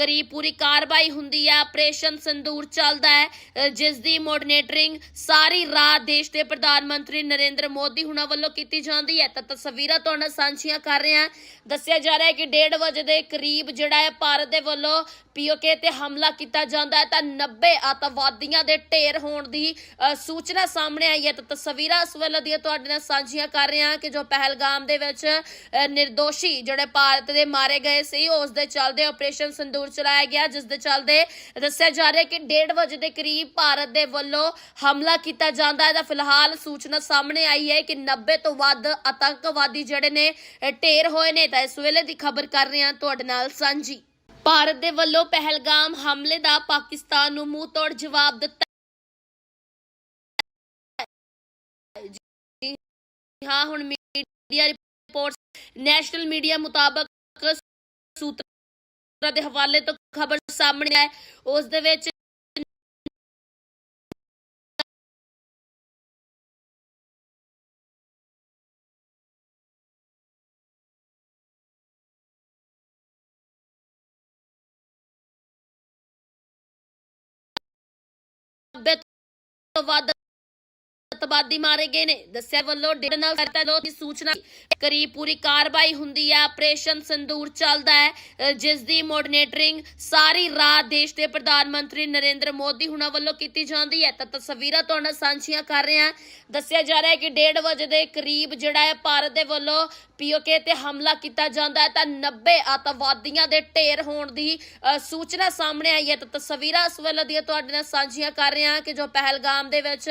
ਕਰੀਬ ਪੂਰੀ ਕਾਰਵਾਈ ਹੁੰਦੀ ਹੈ ਆਪਰੇਸ਼ਨ ਸੰਦੂਰ ਚੱਲਦਾ ਹੈ ਜਿਸ ਦੀ ਮੋਡਨੇਟਰਿੰਗ ਸਾਰੀ ਰਾਤ ਦੇਸ਼ ਦੇ ਪ੍ਰਧਾਨ ਮੰਤਰੀ ਨਰਿੰਦਰ ਮੋਦੀ ਹੁਣਾਂ ਵੱਲੋਂ ਕੀਤੀ ਜਾਂਦੀ ਹੈ। ਤਾਂ ਤਸਵੀਰਾਂ ਤੁਹਾਡੇ ਨਾਲ ਸਾਂਝੀਆਂ ਕਰ ਰਹੇ ਹਾਂ। ਦੱਸਿਆ ਜਾ ਰਿਹਾ ਹੈ ਕਿ 1:30 ਵਜੇ ਦੇ ਕਰੀਬ ਜਿਹੜਾ ਹੈ, ਭਾਰਤ ਦੇ ਵੱਲੋਂ ਪੀਓਕੇ ਤੇ ਹਮਲਾ ਕੀਤਾ ਜਾਂਦਾ ਹੈ। ਤਾਂ 90 ਅੱਤਵਾਦੀਆਂ ਦੇ ਢੇਰ ਹੋਣ ਦੀ ਸੂਚਨਾ ਸਾਹਮਣੇ ਆਈ ਹੈ। ਤਾਂ ਤਸਵੀਰਾਂ ਇਸ ਵੇਲੇ ਦੀਆਂ ਤੁਹਾਡੇ ਨਾਲ ਸਾਂਝੀਆਂ ਕਰ ਰਹੇ ਹਾਂ ਕਿ ਜੋ ਪਹਿਲਗਾਮ ਦੇ ਵਿੱਚ ਨਿਰਦੋਸ਼ੀ ਜਿਹੜੇ ਭਾਰਤ ਦੇ ਮਾਰੇ ਗਏ ਸੀ, ਉਸ ਦੇ ਚੱਲਦੇ ਆਪਰੇਸ਼ਨ ਸੰਦੂਰ ਚਲਾਇਆ ਗਿਆ, ਜਿਸ ਦੇ ਚੱਲਦੇ ਦੱਸਿਆ ਜਾ ਰਿਹਾ ਕਿ 1:30 ਵਜੇ ਦੇ ਕਰੀਬ ਭਾਰਤ ਦੇ ਵੱਲੋਂ ਹਮਲਾ ਕੀਤਾ ਜਾਂਦਾ। ਹੈ ਤਾਂ ਫਿਲਹਾਲ ਸੂਚਨਾ ਸਾਹਮਣੇ ਆਈ ਹੈ ਕਿ 90 ਤੋਂ ਵੱਧ ਆਤੰਕਵਾਦੀ ਜਿਹੜੇ ਨੇ ਢੇਰ ਹੋਏ ਨੇ। ਤਾਂ ਇਸ ਵੇਲੇ ਦੀ ਖਬਰ ਕਰ ਰਹੇ ਹਾਂ ਤੁਹਾਡੇ ਨਾਲ ਸਾਂਝੀ। ਭਾਰਤ ਦੇ ਵੱਲੋਂ ਪਹਿਲਗਾਮ ਹਮਲੇ ਦਾ ਪਾਕਿਸਤਾਨ ਨੂੰ ਮੂੰਹ ਤੋੜ ਜਵਾਬ ਦਿੱਤਾ। ਹਾਂ, ਹੁਣ ਮੀਡੀਆ ਰਿਪੋਰਟਸ, ਨੈਸ਼ਨਲ ਮੀਡੀਆ ਮੁਤਾਬਕ ਸੂਤਰਾਂ ਦੇ ਹਵਾਲੇ ਤੋਂ ਖਬਰ ਸਾਹਮਣੇ ਆਈ ਉਸ ਦੇ ਵਿੱਚ ਵੱਧ ਅੱਤਵਾਦੀ ਮਾਰੇ ਗਏ ਨੇ। ਦੱਸਿਆ ਵੱਲੋਂ ਡੇਢ ਨਾਲ ਕਰਤਾ ਲੋ ਦੀ ਸੂਚਨਾ ਕਰੀਬ ਪੂਰੀ ਕਾਰਵਾਈ ਹੁੰਦੀ ਹੈ ਆਪਰੇਸ਼ਨ ਸੰਦੂਰ ਚੱਲਦਾ ਹੈ। ਜਿਸ ਦੀ ਮੋਡਨੇਟਰਿੰਗ ਸਾਰੀ ਰਾਤ ਦੇਸ਼ ਦੇ ਪ੍ਰਧਾਨ ਮੰਤਰੀ ਨਰਿੰਦਰ ਮੋਦੀ ਹੁਣਾਂ ਵੱਲੋਂ ਕੀਤੀ ਜਾਂਦੀ ਹੈ। ਤਾਂ ਤਸਵੀਰਾਂ ਤੁਹਾਡੇ ਨਾਲ ਸਾਂਝੀਆਂ ਕਰ ਰਹੇ ਹਾਂ। ਦੱਸਿਆ ਜਾ ਰਿਹਾ ਹੈ ਕਿ 1:30 ਵਜੇ ਦੇ ਕਰੀਬ ਜਿਹੜਾ ਹੈ ਭਾਰਤ ਦੇ ਵੱਲੋਂ ਪੀਓਕੇ ਤੇ ਹਮਲਾ ਕੀਤਾ ਜਾਂਦਾ ਹੈ। ਤਾਂ 90 ਅੱਤਵਾਦੀਆਂ ਦੇ ਢੇਰ ਹੋਣ ਦੀ ਅ, ਸੂਚਨਾ ਸਾਹਮਣੇ ਆਈ ਹੈ। ਤਾਂ ਤਸਵੀਰਾਂ ਇਸ ਵੇਲੇ ਦੀਆਂ ਤੁਹਾਡੇ ਨਾਲ ਸਾਂਝੀਆਂ ਕਰ ਰਹੇ ਹਾਂ ਕਿ ਜੋ ਪਹਿਲਗਾਮ ਦੇ ਵਿੱਚ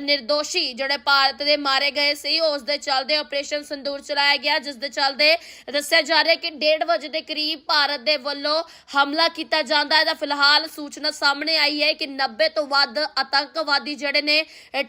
ਨਿਰਦੋਸ਼ ਨਿਰਦੋਸ਼ੀ ਜਿਹੜੇ ਭਾਰਤ ਦੇ ਮਾਰੇ ਗਏ ਸੀ, ਉਸ ਦੇ ਚੱਲਦੇ ਆਪਰੇਸ਼ਨ ਸੰਦੂਰ ਚਲਾਇਆ ਗਿਆ, ਜਿਸ ਦੇ ਚੱਲਦੇ ਦੱਸਿਆ ਜਾ ਰਿਹਾ ਕਿ 1:30 ਵਜੇ ਦੇ ਕਰੀਬ ਭਾਰਤ ਦੇ ਵੱਲੋਂ ਹਮਲਾ ਕੀਤਾ ਜਾਂਦਾ ਹੈ। ਤਾਂ ਫਿਲਹਾਲ ਸੂਚਨਾ ਸਾਹਮਣੇ ਆਈ ਹੈ ਕਿ 90 ਤੋਂ ਵੱਧ ਆਤੰਕਵਾਦੀ ਜਿਹੜੇ ਨੇ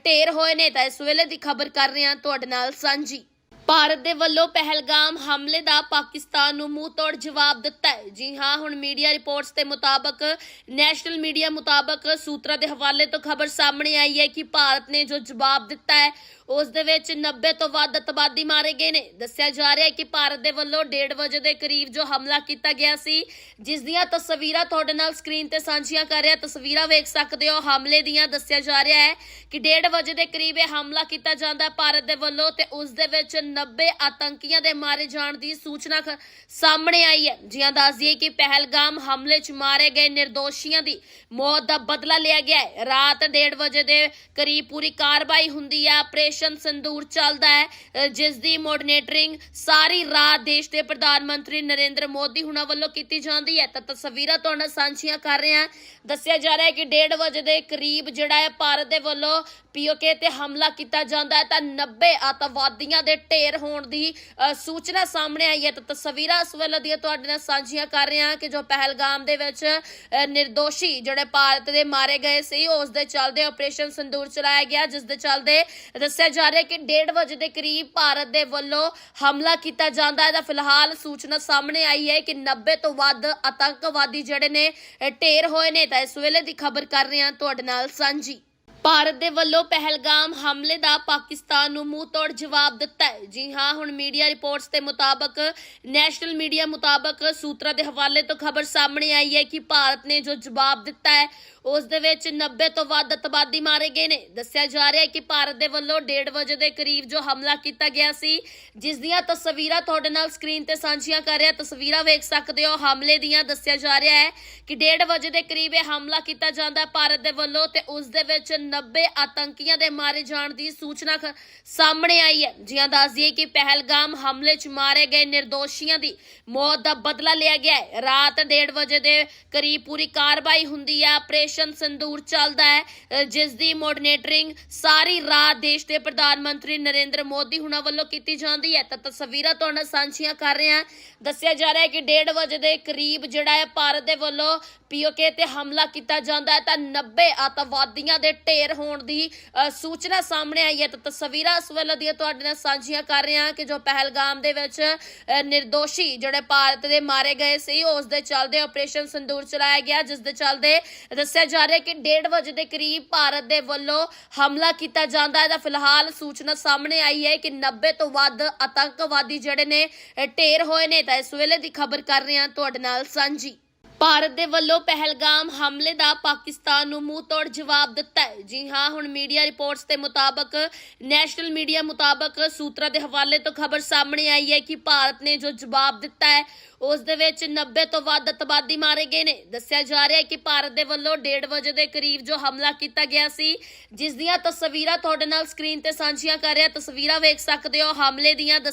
ਢੇਰ ਹੋਏ ਨੇ। ਤਾਂ ਇਸ ਵੇਲੇ ਦੀ ਖਬਰ ਕਰ ਰਹੇ ਹਾਂ ਤੁਹਾਡੇ ਨਾਲ ਸਾਂਝੀ। ਭਾਰਤ ਦੇ ਵੱਲੋਂ ਪਹਿਲਗਾਮ ਹਮਲੇ ਦਾ ਪਾਕਿਸਤਾਨ ਨੂੰ ਮੂੰਹ ਤੋੜ ਜਵਾਬ ਦਿੱਤਾ ਹੈ। ਜੀ ਹਾਂ, ਹੁਣ ਮੀਡੀਆ ਰਿਪੋਰਟਸ ਦੇ ਮੁਤਾਬਕ, ਨੈਸ਼ਨਲ ਮੀਡੀਆ ਮੁਤਾਬਕ ਸੂਤਰਾਂ ਦੇ ਹਵਾਲੇ ਤੋਂ ਖਬਰ ਸਾਹਮਣੇ ਆਈ ਹੈ ਕਿ ਭਾਰਤ ਨੇ ਜੋ ਜਵਾਬ ਦਿੱਤਾ ਹੈ, ਉਸ ਦੇ ਵਿੱਚ 90 ਤੋਂ ਵੱਧ ਅੱਤਵਾਦੀ ਮਾਰੇ ਗਏ ਨੇ। ਦੱਸਿਆ ਜਾ ਰਿਹਾ ਹੈ ਕਿ ਭਾਰਤ ਦੇ ਵੱਲੋਂ 1:30 ਵਜੇ ਦੇ ਕਰੀਬ ਜੋ ਹਮਲਾ ਕੀਤਾ ਗਿਆ ਸੀ, ਜਿਸ ਦੀਆਂ ਤਸਵੀਰਾਂ ਤੁਹਾਡੇ ਨਾਲ ਸਕਰੀਨ ਤੇ ਸਾਂਝੀਆਂ ਕਰ ਰਿਹਾ, ਤਸਵੀਰਾਂ ਵੇਖ ਸਕਦੇ ਹੋ। ਹਮਲੇ ਦੀਆਂ ਦੱਸਿਆ ਜਾ ਰਿਹਾ ਹੈ ਕਿ 1:30 ਵਜੇ ਦੇ ਕਰੀਬ ਇਹ ਹਮਲਾ ਕੀਤਾ ਜਾਂਦਾ ਭਾਰਤ ਦੇ ਵੱਲੋਂ ਤੇ ਉਸ ਦੇ ਵਿੱਚ 90 ਆਤੰਕੀਆਂ ਦੇ ਮਾਰੇ ਜਾਣ ਦੀ ਸੂਚਨਾ ਖ- ਸਾਹਮਣੇ ਆਈ ਹੈ। ਜਿਹਾਂ ਦੱਸ ਦਈਏ ਕਿ ਪਹਿਲਗਾਮ ਹਮਲੇ 'ਚ ਮਾਰੇ ਗਏ ਨਿਰਦੋਸ਼ੀਆਂ ਦੀ ਮੌਤ ਦਾ ਬਦਲਾ ਲਿਆ ਗਿਆ ਹੈ। ਰਾਤ 1:30 ਵਜੇ ਦੇ ਕਰੀਬ ਪੂਰੀ ਕਾਰਵਾਈ ਹੁੰਦੀ ਹੈ ਆਪਰੇਸ਼ਨ ਸੰਦੂਰ ਚੱਲਦਾ ਹੈ। ਜਿਸ ਦੀ ਮੋਡਨੇਟਰਿੰਗ ਸਾਰੀ ਰਾਤ ਦੇਸ਼ ਦੇ ਪ੍ਰਧਾਨ ਮੰਤਰੀ ਨਰਿੰਦਰ ਮੋਦੀ ਹੁਣਾਂ ਵੱਲੋਂ ਕੀਤੀ ਜਾਂਦੀ ਹੈ। ਤਾਂ ਤਸਵੀਰਾਂ ਤੁਹਾਨੂੰ ਸਾਂਝੀਆਂ ਕਰ ਰਹੇ ਹਾਂ। ਦੱਸਿਆ ਜਾ ਰਿਹਾ ਹੈ ਕਿ 1:30 ਵਜੇ ਦੇ ਕਰੀਬ ਜਿਹੜਾ ਹੈ, ਭਾਰਤ ਦੇ ਵੱਲੋਂ ਪੀਓਕੇ ਤੇ ਹਮਲਾ ਕੀਤਾ ਜਾਂਦਾ ਹੈ। ਤਾਂ 90 ਅੱਤਵਾਦੀਆਂ ਦੇ ਢੇਰ ਹੋਣ ਦੀ ਸੂਚਨਾ ਸਾਹਮਣੇ ਆਈ ਹੈ। ਤਾਂ ਤਸਵੀਰਾਂ ਇਸ ਵੇਲੇ ਦੀਆਂ ਤੁਹਾਡੇ ਨਾਲ ਸਾਂਝੀਆਂ ਕਰ ਰਹੇ ਹਾਂ ਕਿ ਜੋ ਪਹਿਲਗਾਮ ਦੇ ਵਿੱਚ ਅ, ਜਿਹੜੇ ਭਾਰਤ ਦੇ ਮਾਰੇ ਗਏ ਸੀ ਉਸ ਦੇ ਚੱਲਦੇ ਆਪਰੇਸ਼ਨ ਸੰਦੂਰ ਚਲਾਇਆ ਗਿਆ ਜਿਸ ਦੇ ਚੱਲਦੇ ਦੱਸਿਆ ਜਾ ਰਿਹਾ ਕਿ 1:30 ਵਜੇ ਦੇ ਕਰੀਬ ਭਾਰਤ ਦੇ ਵੱਲੋਂ ਹਮਲਾ ਕੀਤਾ ਜਾਂਦਾ। ਹੈ ਤਾਂ ਫਿਲਹਾਲ ਸੂਚਨਾ ਸਾਹਮਣੇ ਆਈ ਹੈ ਕਿ 90 ਤੋਂ ਵੱਧ ਆਤੰਕਵਾਦੀ ਜਿਹੜੇ ਨੇ ਢੇਰ ਹੋਏ ਨੇ। ਤਾਂ ਇਸ ਵੇਲੇ ਦੀ ਖਬਰ ਕਰ ਰਹੇ ਹਾਂ ਤੁਹਾਡੇ ਨਾਲ ਸਾਂਝੀ। ਭਾਰਤ ਦੇ ਵੱਲੋਂ ਪਹਿਲਗਾਮ ਹਮਲੇ ਦਾ ਪਾਕਿਸਤਾਨ ਨੂੰ ਮੂੰਹ ਤੋੜ ਜਵਾਬ ਦਿੱਤਾ ਹੈ। ਜੀ ਹਾਂ, ਹੁਣ ਮੀਡੀਆ ਰਿਪੋਰਟਸ ਦੇ ਮੁਤਾਬਕ, ਨੈਸ਼ਨਲ ਮੀਡੀਆ ਮੁਤਾਬਕ ਸੂਤਰਾਂ ਦੇ ਹਵਾਲੇ ਤੋਂ ਖਬਰ ਸਾਹਮਣੇ ਆਈ ਹੈ ਕਿ ਭਾਰਤ ਨੇ ਜੋ ਜਵਾਬ ਦਿੱਤਾ ਹੈ, ਉਸ ਦੇ ਵਿੱਚ 90 ਤੋਂ ਵੱਧ ਅੱਤਵਾਦੀ ਮਾਰੇ ਗਏ ਨੇ। ਦੱਸਿਆ ਜਾ ਰਿਹਾ ਹੈ ਕਿ ਭਾਰਤ ਦੇ ਵੱਲੋਂ 1:30 ਵਜੇ ਦੇ ਕਰੀਬ ਜੋ ਹਮਲਾ ਕੀਤਾ ਗਿਆ ਸੀ, ਜਿਸ ਦੀਆਂ ਤਸਵੀਰਾਂ ਤੁਹਾਡੇ ਨਾਲ ਸਕਰੀਨ ਤੇ ਸਾਂਝੀਆਂ ਕਰ ਰਿਹਾ, ਤਸਵੀਰਾਂ ਵੇਖ ਸਕਦੇ ਹੋ। ਹਮਲੇ ਦੀਆਂ ਦੱਸਿਆ ਜਾ ਰਿਹਾ ਹੈ ਕਿ 1:30 ਵਜੇ ਦੇ ਕਰੀਬ ਇਹ ਹਮਲਾ ਕੀਤਾ ਜਾਂਦਾ ਭਾਰਤ ਦੇ ਵੱਲੋਂ ਤੇ ਉਸ ਦੇ ਵਿੱਚ 90 ਆਤੰਕੀਆਂ ਦੇ ਮਾਰੇ ਜਾਣ ਦੀ ਸੂਚਨਾ ਖ- ਸਾਹਮਣੇ ਆਈ ਹੈ। ਜਿਹਾਂ ਦੱਸ ਦਈਏ ਕਿ ਪਹਿਲਗਾਮ ਹਮਲੇ 'ਚ ਮਾਰੇ ਗਏ ਨਿਰਦੋਸ਼ੀਆਂ ਦੀ ਮੌਤ ਦਾ ਬਦਲਾ ਲਿਆ ਗਿਆ ਹੈ। ਰਾਤ 1:30 ਵਜੇ ਦੇ ਕਰੀਬ ਪੂਰੀ ਕਾਰਵਾਈ ਹੁੰਦੀ ਹੈ ਆਪਰੇਸ਼ਨ ਸੰਦੂਰ ਚੱਲਦਾ ਹੈ। ਜਿਸ ਦੀ ਮੋਡਨੇਟਰਿੰਗ ਸਾਰੀ ਰਾਤ ਦੇਸ਼ ਦੇ ਪ੍ਰਧਾਨ ਮੰਤਰੀ ਨਰਿੰਦਰ ਮੋਦੀ ਹੁਣਾਂ ਵੱਲੋਂ ਕੀਤੀ ਜਾਂਦੀ ਹੈ। ਤਾਂ ਤਸਵੀਰਾਂ ਤੁਹਾਡੇ ਸਾਂਝੀਆਂ ਕਰ ਰਹੇ ਹਾਂ। ਦੱਸਿਆ ਜਾ ਰਿਹਾ ਹੈ ਕਿ 1:30 ਵਜੇ ਦੇ ਕਰੀਬ ਜਿਹੜਾ ਹੈ, ਭਾਰਤ ਦੇ ਵੱਲੋਂ ਪੀਓਕੇ ਤੇ ਹਮਲਾ ਕੀਤਾ ਜਾਂਦਾ ਹੈ। ਤਾਂ 90 ਅੱਤਵਾਦੀਆਂ ਦੇ ਢੇਰ ਹੋਣ ਦੀ ਸੂਚਨਾ ਸਾਹਮਣੇ ਆਈ ਹੈ। ਤਾਂ ਤਸਵੀਰਾਂ ਇਸ ਵੇਲੇ ਦੀਆਂ ਤੁਹਾਡੇ ਨਾਲ ਸਾਂਝੀਆਂ ਕਰ ਰਹੇ ਹਾਂ ਕਿ ਜੋ ਪਹਿਲਗਾਮ ਦੇ ਵਿੱਚ ਨਿਰਦੋਸ਼ੀ ਜਿਹੜੇ ਭਾਰਤ ਦੇ ਮਾਰੇ ਗਏ ਸੀ, ਉਸ ਦੇ ਚੱਲਦੇ ਆਪਰੇਸ਼ਨ ਸੰਦੂਰ ਚਲਾਇਆ ਗਿਆ, ਜਿਸ ਦੇ ਚੱਲਦੇ ਦੱਸਿਆ ਜਾ ਰਿਹਾ ਕਿ 1:30 ਵਜੇ ਦੇ ਕਰੀਬ ਭਾਰਤ ਦੇ ਵੱਲੋਂ ਹਮਲਾ ਕੀਤਾ ਜਾਂਦਾ ਹੈ। ਤਾਂ ਫਿਲਹਾਲ ਸੂਚਨਾ ਸਾਹਮਣੇ ਆਈ ਹੈ ਕਿ 90 ਤੋਂ ਵੱਧ ਆਤੰਕਵਾਦੀ ਜਿਹੜੇ ਨੇ ਢੇਰ ਹੋਏ ਨੇ। ਤਾਂ ਇਸ ਵੇਲੇ ਦੀ ਖਬਰ ਕਰ ਰਹੇ ਹਾਂ ਤੁਹਾਡੇ ਨਾਲ ਸਾਂਝੀ। ਭਾਰਤ ਦੇ ਵੱਲੋਂ ਪਹਿਲਗਾਮ ਹਮਲੇ ਦਾ ਪਾਕਿਸਤਾਨ ਨੂੰ ਮੂੰਹ ਤੋੜ ਜਵਾਬ ਦਿੱਤਾ ਹੈ। ਜੀ ਹਾਂ, ਹੁਣ ਮੀਡੀਆ ਰਿਪੋਰਟਸ ਦੇ ਮੁਤਾਬਕ, ਨੈਸ਼ਨਲ ਮੀਡੀਆ ਮੁਤਾਬਕ ਸੂਤਰਾਂ ਦੇ ਹਵਾਲੇ ਤੋਂ ਖਬਰ ਸਾਹਮਣੇ ਆਈ ਹੈ ਕਿ ਭਾਰਤ ਨੇ ਜੋ ਜਵਾਬ ਦਿੱਤਾ ਹੈ, ਉਸ ਦੇ ਵਿੱਚ 90 ਤੋਂ ਵੱਧ ਅਤਵਾਦੀ ਮਾਰੇ ਗਏ ਨੇ। ਦੱਸਿਆ ਜਾ ਰਿਹਾ ਹੈ ਕਿ ਭਾਰਤ ਦੇ ਵੱਲੋਂ 1:30 ਵਜੇ ਦੇ ਕਰੀਬ ਜੋ ਹਮਲਾ ਕੀਤਾ ਗਿਆ ਸੀ, ਜਿਸ ਦੀਆਂ ਤਸਵੀਰਾਂ ਤੁਹਾਡੇ ਨਾਲ ਸਕਰੀਨ ਤੇ ਸਾਂਝੀਆਂ ਕਰ ਰਿਹਾ। ਤਸਵੀਰਾਂ ਵੇਖ ਸਕਦੇ ਹੋ, ਹਮਲੇ ਦੀਆਂ ਦੱਸ-